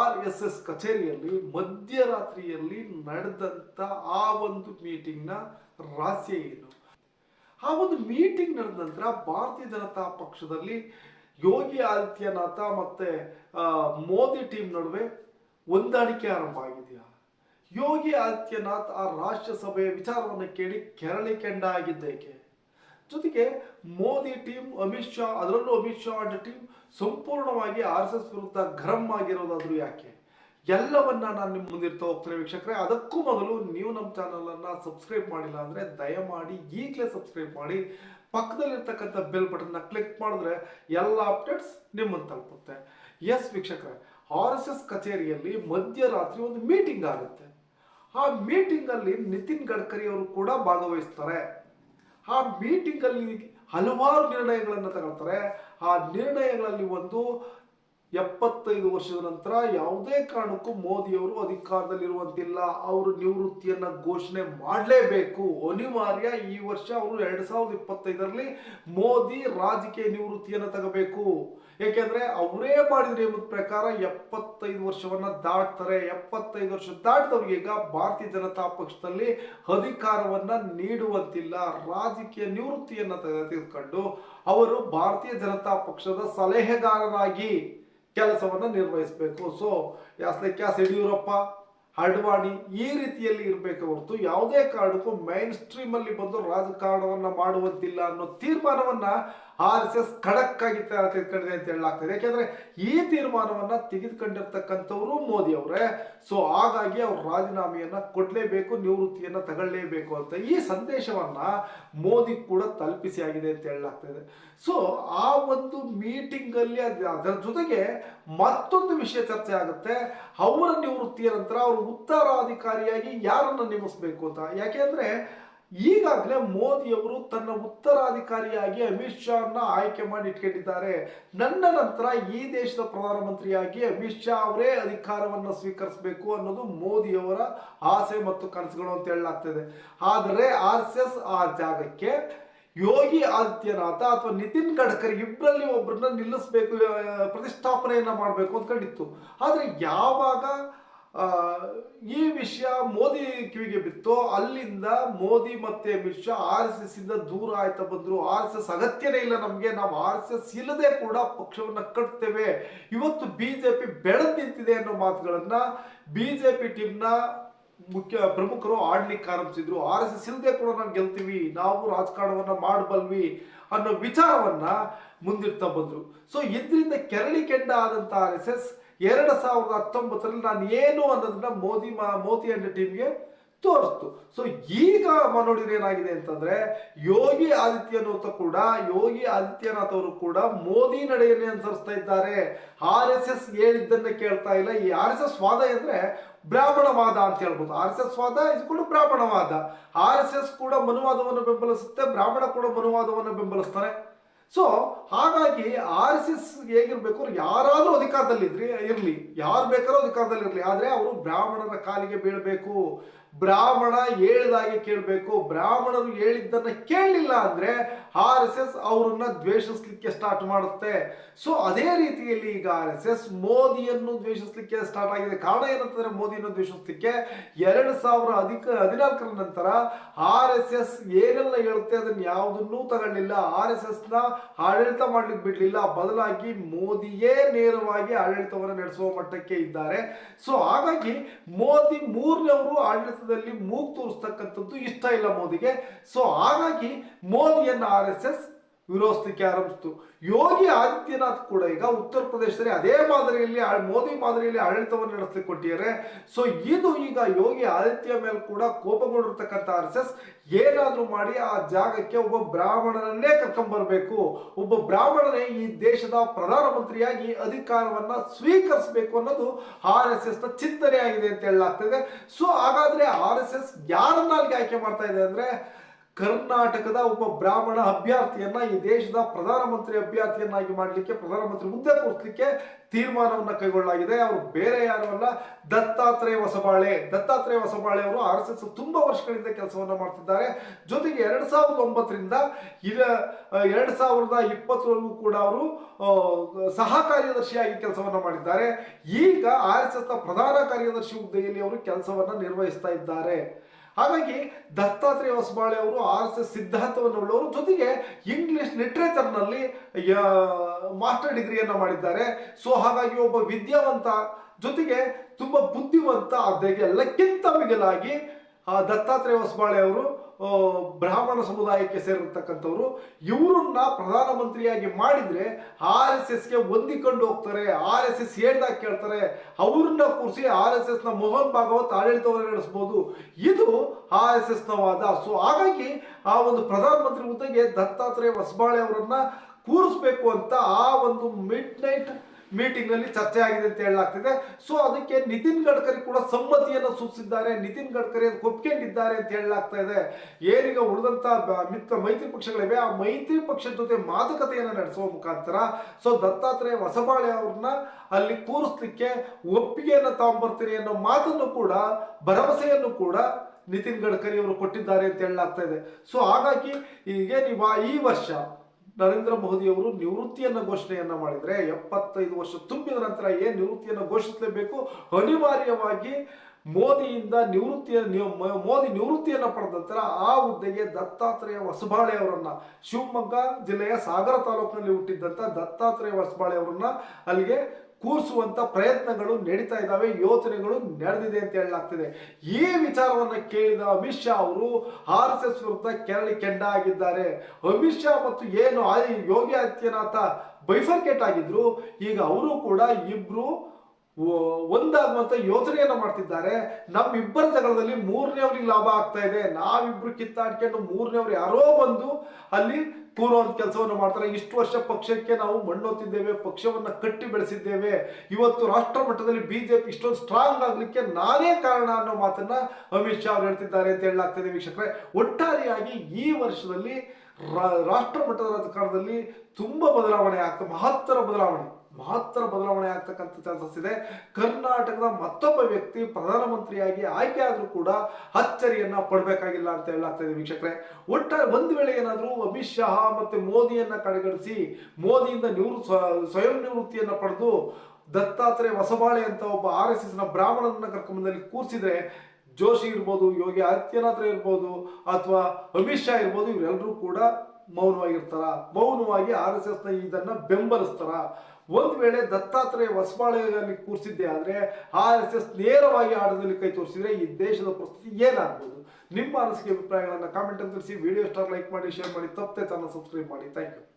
R S S ಕಚೇರಿಯಲ್ಲಿ ಮಧ್ಯರಾತ್ರಿಯಲ್ಲಿ ನಡೆದಂಥ ಆ ಒಂದು ಮೀಟಿಂಗ್ನ ರಹಸ್ಯ ಏನು? ಆ ಒಂದು ಮೀಟಿಂಗ್ ನಡೆದ ನಂತರ ಭಾರತೀಯ ಜನತಾ ಪಕ್ಷದಲ್ಲಿ ಯೋಗಿ ಆದಿತ್ಯನಾಥ ಮತ್ತೆ ಮೋದಿ ಟೀಮ್ ನಡುವೆ ಹೊಂದಾಣಿಕೆ ಆರಂಭ ಆಗಿದೆಯಾ? ಯೋಗಿ ಆದಿತ್ಯನಾಥ್ ಆ ರಾಷ್ಟ್ರಸಭೆಯ ವಿಚಾರವನ್ನು ಕೇಳಿ ಕೆರಳಿ ಕೆಂಡ ಆಗಿದ್ದೇಕೆ? ಜೊತೆಗೆ ಮೋದಿ ಟೀಮ್ ಅಮಿತ್ ಶಾ, ಅದರಲ್ಲೂ ಅಮಿತ್ ಶಾ ಅಂಡ್ ಟೀಮ್ ಸಂಪೂರ್ಣವಾಗಿ ಆರ್ ಎಸ್ ಎಸ್ ವಿರುದ್ಧ ಗರಂ ಆಗಿರೋದಾದ್ರೂ ಯಾಕೆ? ಎಲ್ಲವನ್ನ ನಾನು ನಿಮ್ಮ ಮುಂದಿರ್ತಾ ಹೋಗ್ತೇನೆ ವೀಕ್ಷಕರೇ. ಅದಕ್ಕೂ ಮೊದಲು ನೀವು ನಮ್ಮ ಚಾನಲನ್ನು ಸಬ್ಸ್ಕ್ರೈಬ್ ಮಾಡಿಲ್ಲ ಅಂದ್ರೆ ದಯಮಾಡಿ ಈಗಲೇ ಸಬ್ಸ್ಕ್ರೈಬ್ ಮಾಡಿ. ಪಕ್ಕದಲ್ಲಿರ್ತಕ್ಕಂಥ ಬೆಲ್ ಬಟನ್ನ ಕ್ಲಿಕ್ ಮಾಡಿದ್ರೆ ಎಲ್ಲ ಅಪ್ಡೇಟ್ಸ್ ನಿಮ್ಮನ್ನು ತಲುಪುತ್ತೆ. ಎಸ್ ವೀಕ್ಷಕರೇ, ಆರ್ ಎಸ್ ಎಸ್ ಕಚೇರಿಯಲ್ಲಿ ಮಧ್ಯರಾತ್ರಿ ಒಂದು ಮೀಟಿಂಗ್ ಆಗುತ್ತೆ. ಆ ಮೀಟಿಂಗ್ ಅಲ್ಲಿ ನಿತಿನ್ ಗಡ್ಕರಿ ಅವರು ಕೂಡ ಭಾಗವಹಿಸ್ತಾರೆ. ಆ ಮೀಟಿಂಗಲ್ಲಿ ಹಲವಾರು ನಿರ್ಣಯಗಳನ್ನು ತಗೊಳ್ತಾರೆ. ಆ ನಿರ್ಣಯಗಳಲ್ಲಿ ಒಂದು ಎಪ್ಪತ್ತೈದು ವರ್ಷದ ನಂತರ ಯಾವುದೇ ಕಾರಣಕ್ಕೂ ಮೋದಿಯವರು ಅಧಿಕಾರದಲ್ಲಿರುವಂತಿಲ್ಲ. ಅವರು ನಿವೃತ್ತಿಯನ್ನ ಘೋಷಣೆ ಮಾಡಲೇಬೇಕು. ಅನಿವಾರ್ಯ ಈ ವರ್ಷ ಅವರು ಎರಡು ಸಾವಿರದ ಇಪ್ಪತ್ತೈದರಲ್ಲಿ ಮೋದಿ ರಾಜಕೀಯ ನಿವೃತ್ತಿಯನ್ನು ತಗೋಬೇಕು. ಏಕೆಂದರೆ ಅವರೇ ಮಾಡಿದ ನಿಯಮದ ಪ್ರಕಾರ ಎಪ್ಪತ್ತೈದು ವರ್ಷವನ್ನ ದಾಟ್ತಾರೆ. ಎಪ್ಪತ್ತೈದು ವರ್ಷ ದಾಟಿದವ್ರಿಗೆ ಈಗ ಭಾರತೀಯ ಜನತಾ ಪಕ್ಷದಲ್ಲಿ ಅಧಿಕಾರವನ್ನ ನೀಡುವಂತಿಲ್ಲ. ರಾಜಕೀಯ ನಿವೃತ್ತಿಯನ್ನ ತೆಗೆ- ತೆಗೆದುಕೊಂಡು ಅವರು ಭಾರತೀಯ ಜನತಾ ಪಕ್ಷದ ಸಲಹೆಗಾರರಾಗಿ ಕೆಲಸವನ್ನ ನಿರ್ವಹಿಸಬೇಕು. So as like as Yediyurappa Advani ಈ ರೀತಿಯಲ್ಲಿ ಇರಬೇಕು ಹೊರತು ಯಾವುದೇ ಕಾರಣಕ್ಕೂ ಮೈನ್ ಸ್ಟ್ರೀಮಲ್ಲಿ ಬಂದು ರಾಜಕಾರಣವನ್ನು ಮಾಡುವಂತಿಲ್ಲ ಅನ್ನೋ ತೀರ್ಮಾನವನ್ನ ಆರ್ ಎಸ್ ಎಸ್ ಖಡಕ್ ಆಗಿ ತೆಗೆದುಕೊಂಡಿದೆ ಅಂತ ಹೇಳಲಾಗ್ತದೆ. ಯಾಕೆಂದ್ರೆ ಈ ತೀರ್ಮಾನವನ್ನ ತೆಗೆದುಕೊಂಡಿರ್ತಕ್ಕಂಥವ್ರು ಮೋದಿ ಅವರೇ. ಸೊ ಹಾಗಾಗಿ ಅವ್ರ ರಾಜೀನಾಮೆಯನ್ನ ಕೊಡಲೇಬೇಕು, ನಿವೃತ್ತಿಯನ್ನ ತಗೊಳ್ಳೇಬೇಕು ಅಂತ ಈ ಸಂದೇಶವನ್ನ ಮೋದಿ ಕೂಡ ತಲುಪಿಸಿ ಆಗಿದೆ ಅಂತ ಹೇಳಲಾಗ್ತದೆ. ಸೊ ಆ ಒಂದು ಮೀಟಿಂಗ್ ಅಲ್ಲಿ ಅದರ ಜೊತೆಗೆ ಮತ್ತೊಂದು ವಿಷಯ ಚರ್ಚೆ ಆಗುತ್ತೆ. ಅವರ ನಿವೃತ್ತಿಯ ನಂತರ ಅವರು ಉತ್ತರಾಧಿಕಾರಿಯಾಗಿ ಯಾರನ್ನ ನೇಮಿಸಬೇಕು ಅಂತ. ಯಾಕೆಂದ್ರೆ ಈಗಾಗಲೇ ಮೋದಿಯವರು ತನ್ನ ಉತ್ತರಾಧಿಕಾರಿಯಾಗಿ ಅಮಿತ್ ಶಾನ ಆಯ್ಕೆ ಮಾಡಿ ಇಟ್ಕೊಂಡಿದ್ದಾರೆ. ನನ್ನ ನಂತರ ಈ ದೇಶದ ಪ್ರಧಾನಮಂತ್ರಿಯಾಗಿ ಅಮಿತ್ ಶಾ ಅವರೇ ಅಧಿಕಾರವನ್ನು ಸ್ವೀಕರಿಸಬೇಕು ಅನ್ನೋದು ಮೋದಿಯವರ ಆಸೆ ಮತ್ತು ಕನಸುಗಳು ಅಂತ ಹೇಳಲಾಗ್ತದೆ. ಆದರೆ ಆರ್ ಎಸ್ ಎಸ್ ಆ ಜಾಗಕ್ಕೆ ಯೋಗಿ ಆದಿತ್ಯನಾಥ ಅಥವಾ ನಿತಿನ್ ಗಡ್ಕರಿ ಇಬ್ಬರಲ್ಲಿ ಒಬ್ಬರನ್ನ ನಿಲ್ಲಿಸಬೇಕು ಪ್ರತಿಷ್ಠಾಪನೆಯನ್ನ ಮಾಡಬೇಕು ಅಂದ್ಕೊಂಡಿತ್ತು ಆದರೆ ಯಾವಾಗ ಈ ವಿಷಯ ಮೋದಿ ಕಿವಿಗೆ ಬಿತ್ತು. ಅಲ್ಲಿಂದ ಮೋದಿ ಮತ್ತೆ Amit Shah R S S ಇಂದ ದೂರ ಆಯ್ತಾ ಬಂದ್ರು. ಆರ್ ಎಸ್ ಎಸ್ ಅಗತ್ಯನೇ ಇಲ್ಲ ನಮಗೆ. ನಾವು ಆರ್ ಎಸ್ ಎಸ್ ಇಲ್ಲದೆ ಕೂಡ ಪಕ್ಷವನ್ನ ಕಟ್ತೇವೆ. ಇವತ್ತು ಬಿಜೆಪಿ ಬೆಳೆದು ನಿಂತಿದೆ ಅನ್ನೋ ಮಾತುಗಳನ್ನ ಬಿಜೆಪಿ ಟೀಮ್ನ ಮುಖ್ಯ ಪ್ರಮುಖರು ಆಡ್ಲಿಕ್ಕೆ ಆರಂಭಿಸಿದ್ರು. ಆರ್ ಎಸ್ ಎಸ್ ಇಲ್ಲದೆ ಕೂಡ ನಾವು ಗೆಲ್ತೀವಿ. ನಾವು ರಾಜಕಾರಣವನ್ನ ಮಾಡಬಲ್ವಿ ಅನ್ನೋ ವಿಚಾರವನ್ನ ಮುಂದಿಡ್ತಾ ಬಂದ್ರು. ಸೊ ಇದರಿಂದ ಕೆರಳಿ ಕೆಂಡ ಆದಂತ ಆರ್ ಎಸ್ ಎಸ್ ಎರಡು ಸಾವಿರದ ಹತ್ತೊಂಬತ್ತರಲ್ಲಿ ನಾನು ಏನು ಅನ್ನೋದನ್ನ ಮೋದಿ ಮೋದಿ ಅಂಡ್ ಟೀಮ್ಗೆ ತೋರಿಸ್ತು. ಸೊ ಈಗ ನೋಡಿದ್ರೆ ಏನಾಗಿದೆ ಅಂತಂದ್ರೆ, ಯೋಗಿ ಆದಿತ್ಯನಾಥ ಕೂಡ, ಯೋಗಿ ಆದಿತ್ಯನಾಥ್ ಅವರು ಕೂಡ ಮೋದಿ ನಡೆಯನ್ನೇ ಅನುಸರಿಸ್ತಾ ಇದ್ದಾರೆ. ಆರ್ ಎಸ್ ಎಸ್ ಹೇಳಿದ್ದನ್ನ ಕೇಳ್ತಾ ಇಲ್ಲ. ಈ ಆರ್ ಎಸ್ ಎಸ್ ವಾದ ಅಂದ್ರೆ ಬ್ರಾಹ್ಮಣವಾದ ಅಂತ ಹೇಳ್ಬೋದು. ಆರ್ ಎಸ್ ಎಸ್ ವಾದ ಇದು ಕೂಡ ಬ್ರಾಹ್ಮಣವಾದ ಆರ್ ಎಸ್ ಎಸ್ ಕೂಡ ಮನುವಾದವನ್ನು ಬೆಂಬಲಿಸುತ್ತೆ, ಬ್ರಾಹ್ಮಣ ಕೂಡ ಮನುವಾದವನ್ನು ಬೆಂಬಲಿಸ್ತಾರೆ. ಸೊ ಹಾಗಾಗಿ ಆರ್ ಎಸ್ ಎಸ್ ಹೇಗಿರ್ಬೇಕು ಯಾರಾದರೂ ಅಧಿಕಾರದಲ್ಲಿ ಅಧಿಕಾರದಲ್ಲಿದ್ರಿ ಇರ್ಲಿ. ಯಾರು ಬೇಕಾದ್ರೂ ಅಧಿಕಾರದಲ್ಲಿ ಇರ್ಲಿ. ಆದ್ರೆ ಅವರು ಬ್ರಾಹ್ಮಣರ ಕಾಲಿಗೆ ಬೀಳಬೇಕು. ಬ್ರಾಹ್ಮಣ ಹೇಳಿದಾಗೆ ಕೇಳಬೇಕು. ಬ್ರಾಹ್ಮಣರು ಹೇಳಿದ್ದನ್ನ ಕೇಳಲಿಲ್ಲ ಅಂದ್ರೆ ಆರ್ ಎಸ್ ಎಸ್ ಅವರನ್ನ ದ್ವೇಷಿಸ್ಲಿಕ್ಕೆ ಸ್ಟಾರ್ಟ್ ಮಾಡುತ್ತೆ. ಸೊ ಅದೇ ರೀತಿಯಲ್ಲಿ ಈಗ ಆರ್ ಎಸ್ ಎಸ್ ಮೋದಿಯನ್ನು ದ್ವೇಷಿಸ್ಲಿಕ್ಕೆ ಸ್ಟಾರ್ಟ್ ಆಗಿದೆ. ಕಾರಣ ಏನಂತಂದ್ರೆ ಮೋದಿಯನ್ನು ದ್ವೇಷಿಸ್ಲಿಕ್ಕೆ ಎರಡು ಸಾವಿರ ಅಧಿಕ ಹದಿನಾಲ್ಕರ ನಂತರ ಆರ್ ಎಸ್ ಎಸ್ ಏನೆಲ್ಲ ಹೇಳುತ್ತೆ ಅದನ್ನ ಯಾವುದನ್ನೂ ತಗೊಳ್ಳಿಲ್ಲ ಆರ್ ಎಸ್ ಎಸ್ನ ಆಡಳಿತ ಮಾಡ್ಲಿಕ್ಕೆ ಬಿಡ್ಲಿಲ್ಲ. ಬದಲಾಗಿ ಮೋದಿಯೇ ನೇರವಾಗಿ ಆಡಳಿತವನ್ನು ನಡೆಸುವ ಮಟ್ಟಕ್ಕೆ ಇದ್ದಾರೆ. ಸೊ ಹಾಗಾಗಿ ಮೋದಿ ಮೂರನೇವರು ಆಡಳಿತದಲ್ಲಿ ಮೂಗು ತೋರಿಸ್ತಕ್ಕಂಥದ್ದು ಇಷ್ಟ ಇಲ್ಲ ಮೋದಿಗೆ. ಸೊ ಹಾಗಾಗಿ ಮೋದಿಯನ್ನ ಆರ್ ಎಸ್ ಎಸ್ ವಿರೋಧಿಸಲಿಕ್ಕೆ ಆರಂಭಿಸಿತು. ಯೋಗಿ ಆದಿತ್ಯನಾಥ್ ಕೂಡ ಈಗ ಉತ್ತರ ಪ್ರದೇಶದಲ್ಲಿ ಅದೇ ಮಾದರಿಯಲ್ಲಿ ಮೋದಿ ಮಾದರಿಯಲ್ಲಿ ಆಡಳಿತವನ್ನು ನಡೆಸಲಿಕ್ಕೆ ಕೊಟ್ಟಿದ್ದಾರೆ ಸೊ ಇದು ಈಗ ಯೋಗಿ ಆದಿತ್ಯ ಮೇಲೆ ಕೂಡ ಕೋಪಗೊಂಡಿರ್ತಕ್ಕಂಥ ಆರ್ ಎಸ್ ಎಸ್. ಏನಾದರೂ ಮಾಡಿ ಆ ಜಾಗಕ್ಕೆ ಒಬ್ಬ ಬ್ರಾಹ್ಮಣನನ್ನೇ ಕರ್ಕೊಂಡ್ಬರ್ಬೇಕು ಒಬ್ಬ ಬ್ರಾಹ್ಮಣನೇ ಈ ದೇಶದ ಪ್ರಧಾನಮಂತ್ರಿಯಾಗಿ ಅಧಿಕಾರವನ್ನ ಸ್ವೀಕರಿಸಬೇಕು ಅನ್ನೋದು ಆರ್ ಎಸ್ ಎಸ್ನ ನ ಚಿಂತನೆ ಆಗಿದೆ ಅಂತ ಹೇಳಲಾಗ್ತದೆ ಸೊ ಹಾಗಾದ್ರೆ ಆರ್ ಎಸ್ ಎಸ್ ಯಾರನ್ನ ಅಲ್ಲಿಗೆ ಆಯ್ಕೆ ಮಾಡ್ತಾ ಇದೆ ಅಂದ್ರೆ ಕರ್ನಾಟಕದ ಒಬ್ಬ ಬ್ರಾಹ್ಮಣ ಅಭ್ಯರ್ಥಿಯನ್ನ ಈ ದೇಶದ ಪ್ರಧಾನಮಂತ್ರಿ ಅಭ್ಯರ್ಥಿಯನ್ನಾಗಿ ಮಾಡಲಿಕ್ಕೆ, ಪ್ರಧಾನಮಂತ್ರಿ ಹುದ್ದೆ ಕೂರಿಸಲಿಕ್ಕೆ ತೀರ್ಮಾನವನ್ನ ಕೈಗೊಳ್ಳಲಾಗಿದೆ. ಅವರು ಬೇರೆ ಯಾರು ಅಲ್ಲ, ದತ್ತಾತ್ರೇಯ ಹೊಸಬಾಳೆ ದತ್ತಾತ್ರೇಯ ಹೊಸಬಾಳೆ ಅವರು ಆರ್ ಎಸ್ ಎಸ್ ತುಂಬಾ ವರ್ಷಗಳಿಂದ ಕೆಲಸವನ್ನ ಮಾಡ್ತಿದ್ದಾರೆ. ಜೊತೆಗೆ ಎರಡ್ ಸಾವಿರದ ಒಂಬತ್ತರಿಂದ ಇದ ಎರಡ್ ಸಾವಿರದ ಇಪ್ಪತ್ತರವರೆಗೂ ಕೂಡ ಅವರು ಸಹ ಕಾರ್ಯದರ್ಶಿಯಾಗಿ ಕೆಲಸವನ್ನ ಮಾಡಿದ್ದಾರೆ. ಈಗ ಆರ್ ಎಸ್ ಎಸ್ನ ಪ್ರಧಾನ ಕಾರ್ಯದರ್ಶಿ ಹುದ್ದೆಯಲ್ಲಿ ಅವರು ಕೆಲಸವನ್ನ ನಿರ್ವಹಿಸ್ತಾ ಇದ್ದಾರೆ. ಹಾಗಾಗಿ ದತ್ತಾತ್ರೇಯ ಹೊಸಬಾಳೆ ಅವರು ಆರ್ ಎಸ್ ಎಸ್ ಸಿದ್ಧಾಂತವನ್ನು ಉಳ್ಳವರು. ಜೊತೆಗೆ ಇಂಗ್ಲಿಷ್ ಲಿಟ್ರೇಚರ್ನಲ್ಲಿ ಮಾಸ್ಟರ್ ಡಿಗ್ರಿಯನ್ನು ಮಾಡಿದ್ದಾರೆ. ಸೊ ಹಾಗಾಗಿ ಒಬ್ಬ ವಿದ್ಯಾವಂತ, ಜೊತೆಗೆ ತುಂಬಾ ಬುದ್ಧಿವಂತ ಅದಕ್ಕೆ ಎಲ್ಲಕ್ಕಿಂತ ಮಿಗಿಲಾಗಿ, ಆ, ದತ್ತಾತ್ರೇಯ ಹೊಸಬಾಳೆ ಅವರು ಬ್ರಾಹ್ಮಣ ಸಮುದಾಯಕ್ಕೆ ಸೇರಿರ್ತಕ್ಕಂಥವ್ರು, ಇವರನ್ನ ಪ್ರಧಾನಮಂತ್ರಿಯಾಗಿ ಮಾಡಿದ್ರೆ ಆರ್ ಎಸ್ ಎಸ್ಗೆ ಹೊಂದಿಕೊಂಡು ಹೋಗ್ತಾರೆ, ಆರ್ ಎಸ್ ಎಸ್ ಹೇಳ್ದಾಗ ಕೇಳ್ತಾರೆ, ಅವ್ರನ್ನ ಕೂರಿಸಿ ಆರ್ ಎಸ್ ಎಸ್ನ ಮೋಹನ್ ಭಾಗವತ್ ಆಡಳಿತವನ್ನು ನಡೆಸಬಹುದು ಇದು ಆರ್ ಎಸ್ ಎಸ್ನ ವಾದ ಸೊ ಹಾಗಾಗಿ ಆ ಒಂದು ಪ್ರಧಾನಮಂತ್ರಿ ಹುದ್ದೆಗೆ ದತ್ತಾತ್ರೇಯ ಹೊಸಬಾಳೆ ಅವರನ್ನ ಕೂರಿಸ್ಬೇಕು ಅಂತ ಆ ಒಂದು ಮಿಡ್ ನೈಟ್ ಮೀಟಿಂಗ್ನಲ್ಲಿ ಚರ್ಚೆ ಆಗಿದೆ ಅಂತ ಹೇಳಲಾಗ್ತಿದೆ. ಸೊ ಅದಕ್ಕೆ ನಿತಿನ್ ಗಡ್ಕರಿ ಕೂಡ ಸಮ್ಮತಿಯನ್ನು ಸೂಚಿಸಿದ್ದಾರೆ. ನಿತಿನ್ ಗಡ್ಕರಿ ಅದು ಒಪ್ಕೊಂಡಿದ್ದಾರೆ ಅಂತ ಹೇಳಲಾಗ್ತಾ ಇದೆ. ಏನೀಗ ಉಳಿದಂತ ಬ- ಮಿತ್ರ ಮೈತ್ರಿ ಪಕ್ಷಗಳಿವೆ, ಆ ಮೈತ್ರಿ ಪಕ್ಷದ ಜೊತೆ ಮಾತುಕತೆಯನ್ನು ನಡೆಸುವ ಮುಖಾಂತರ, ಸೊ, ದತ್ತಾತ್ರೇಯ ಹೊಸಬಾಳೆ ಅವ್ರನ್ನ ಅಲ್ಲಿ ಕೂರಿಸ್ಲಿಕ್ಕೆ ಒಪ್ಪಿಗೆಯನ್ನು ತಗೊಂಡ್ಬರ್ತೀನಿ ಅನ್ನೋ ಮಾತನ್ನು ಕೂಡ, ಭರವಸೆಯನ್ನು ಕೂಡ ನಿತಿನ್ ಗಡ್ಕರಿ ಅವರು ಕೊಟ್ಟಿದ್ದಾರೆ ಅಂತ ಹೇಳಲಾಗ್ತಾ ಇದೆ. ಸೊ ಹಾಗಾಗಿ ಈಗ ನೀವು ಈ ವರ್ಷ ನರೇಂದ್ರ ಮೋದಿಯವರು ನಿವೃತ್ತಿಯನ್ನ ಘೋಷಣೆಯನ್ನ ಮಾಡಿದ್ರೆ ಎಪ್ಪತ್ತೈದು ವರ್ಷ ತುಂಬಿದ ನಂತರ ಏನ್ ನಿವೃತ್ತಿಯನ್ನು ಘೋಷಿಸಲೇಬೇಕು? ಅನಿವಾರ್ಯವಾಗಿ ಮೋದಿಯಿಂದ ನಿವೃತ್ತಿಯ ನಿವ್- ಮೋದಿ ನಿವೃತ್ತಿಯನ್ನ ಪಡೆದ ನಂತರ ಆ ಹುದ್ದೆಗೆ ದತ್ತಾತ್ರೇಯ ಹೊಸಬಾಳೆ ಅವರನ್ನ ಶಿವಮೊಗ್ಗ ಜಿಲ್ಲೆಯ ಸಾಗರ ತಾಲೂಕಿನಲ್ಲಿ ಹುಟ್ಟಿದ್ದಂತ ದತ್ತಾತ್ರೇಯ ಹೊಸಬಾಳೆ ಅವರನ್ನ ಅಲ್ಲಿಗೆ ಕೂರಿಸುವಂತ ಪ್ರಯತ್ನಗಳು ನಡೀತಾ ಇದ್ದಾವೆ, ಯೋಚನೆಗಳು ನಡೆದಿದೆ ಅಂತ ಹೇಳಲಾಗ್ತಿದೆ. ಈ ವಿಚಾರವನ್ನ ಕೇಳಿದ ಅಮಿತ್ ಶಾ ಅವರು ಆರ್ ಎಸ್ ಎಸ್ ವಿರುದ್ಧ ಕೆರಳಿ ಕೆಂಡ ಆಗಿದ್ದಾರೆ ಅಮಿತ್ ಶಾ ಮತ್ತು ಏನು ಯೋಗಿ ಆದಿತ್ಯನಾಥ ಬೈಫರ್ಕೇಟ್ ಆಗಿದ್ರು, ಈಗ ಅವರು ಕೂಡ ಇಬ್ರು ಒಂದಾಗುವಂತ ಯೋಚನೆಯನ್ನ ಮಾಡ್ತಿದ್ದಾರೆ. ನಮ್ಮಿಬ್ಬರ ಜಗಳದಲ್ಲಿ ಮೂರನೇವ್ರಿಗೆ ಲಾಭ ಆಗ್ತಾ ಇದೆ. ನಾವಿಬ್ರು ಕಿತ್ತಾಡ್ಕೊಂಡು ಮೂರನೇ ಅವ್ರು ಯಾರೋ ಬಂದು ಅಲ್ಲಿ ಪೂರ್ವಂತ ಕೆಲಸವನ್ನು ಮಾಡ್ತಾರೆ. ಇಷ್ಟು ವರ್ಷ ಪಕ್ಷಕ್ಕೆ ನಾವು ಮಣ್ಣೊತ್ತಿದ್ದೇವೆ ಪಕ್ಷವನ್ನ ಕಟ್ಟಿ ಬೆಳೆಸಿದ್ದೇವೆ. ಇವತ್ತು ರಾಷ್ಟ್ರ ಮಟ್ಟದಲ್ಲಿ ಬಿಜೆಪಿ ಇಷ್ಟೊಂದು ಸ್ಟ್ರಾಂಗ್ ಆಗಲಿಕ್ಕೆ ನಾನೇ ಕಾರಣ ಅನ್ನೋ ಮಾತನ್ನ ಅಮಿತ್ ಶಾ ಅವರು ಹೇಳ್ತಿದ್ದಾರೆ ಅಂತ ಹೇಳಲಾಗ್ತದೆ ವೀಕ್ಷಕರೇ. ಒಟ್ಟಾರೆಯಾಗಿ ಈ ವರ್ಷದಲ್ಲಿ ರಾಷ್ಟ್ರ ಮಟ್ಟದ ರಾಜಕಾರಣದಲ್ಲಿ ತುಂಬಾ ಬದಲಾವಣೆ ಆಗ್ತದೆ ಮಹತ್ತರ ಬದಲಾವಣೆ. ಮಹತ್ತರ ಬದಲಾವಣೆ ಆಗ್ತಕ್ಕಂಥ ಚಾನ್ಸಸ್ ಇದೆ ಕರ್ನಾಟಕದ ಮತ್ತೊಬ್ಬ ವ್ಯಕ್ತಿ ಪ್ರಧಾನಮಂತ್ರಿಯಾಗಿ ಆಯ್ಕೆ ಆದರೂ ಕೂಡ ಅಚ್ಚರಿಯನ್ನ ಪಡಬೇಕಾಗಿಲ್ಲ ಅಂತ ಹೇಳಲಾಗ್ತಾ ಇದೆ ವೀಕ್ಷಕರೇ. ಒಟ್ಟಾರೆ ಒಂದು ವೇಳೆ ಏನಾದರೂ ಅಮಿತ್ ಶಾ ಮತ್ತೆ ಮೋದಿಯನ್ನ ಕಡೆಗಣಿಸಿ, ಮೋದಿಯಿಂದ ನಿವೃ, ಸ್ವ- ಸ್ವಯಂ ನಿವೃತ್ತಿಯನ್ನ ಪಡೆದು ದತ್ತಾತ್ರೇಯ ಹೊಸಬಾಳೆ ಅಂತ ಒಬ್ಬ ಆರ್ ಎಸ್ ಎಸ್ನ ಬ್ರಾಹ್ಮಣನ ಕರ್ಕೊಂಬಂದಲ್ಲಿ ಕೂರಿಸಿದ್ರೆ ಜೋಶಿ ಇರ್ಬೋದು, ಯೋಗಿ ಆದಿತ್ಯನಾಥ್ ಇರ್ಬೋದು, ಅಥವಾ ಅಮಿತ್ ಶಾ ಇರ್ಬೋದು ಇವರೆಲ್ಲರೂ ಕೂಡ ಮೌನವಾಗಿರ್ತಾರ. ಮೌನವಾಗಿ ಆರ್ ಎಸ್ ಎಸ್ನ ಇದನ್ನ ಬೆಂಬಲಿಸ್ತಾರ. ಒಂದ್ ವೇಳೆ ದತ್ತಾತ್ರೇಯ ಹೊಸಬಾಳೆಯಲ್ಲಿ ಕೂರಿಸಿದ್ದೆ ಆದ್ರೆ ಆರ್ ಎಸ್ ಎಸ್ ನೇರವಾಗಿ ಆಡದಲ್ಲಿ ಕೈ ತೋರಿಸಿದ್ರೆ ಈ ದೇಶದ ಪರಿಸ್ಥಿತಿ ಏನಾಗ್ಬೋದು? ನಿಮ್ಮ ಅನಿಸಿಕೆ, ಅಭಿಪ್ರಾಯಗಳನ್ನ ಕಾಮೆಂಟ್ ತಿಳಿಸಿ. ವಿಡಿಯೋ ಸ್ಟಾರ್ ಲೈಕ್ ಮಾಡಿ ಶೇರ್ ಮಾಡಿ. ತಪ್ಪದೆ ಚಾನಲ್ ಸಬ್ಸ್ಕ್ರೈಬ್ ಮಾಡಿ. Thank you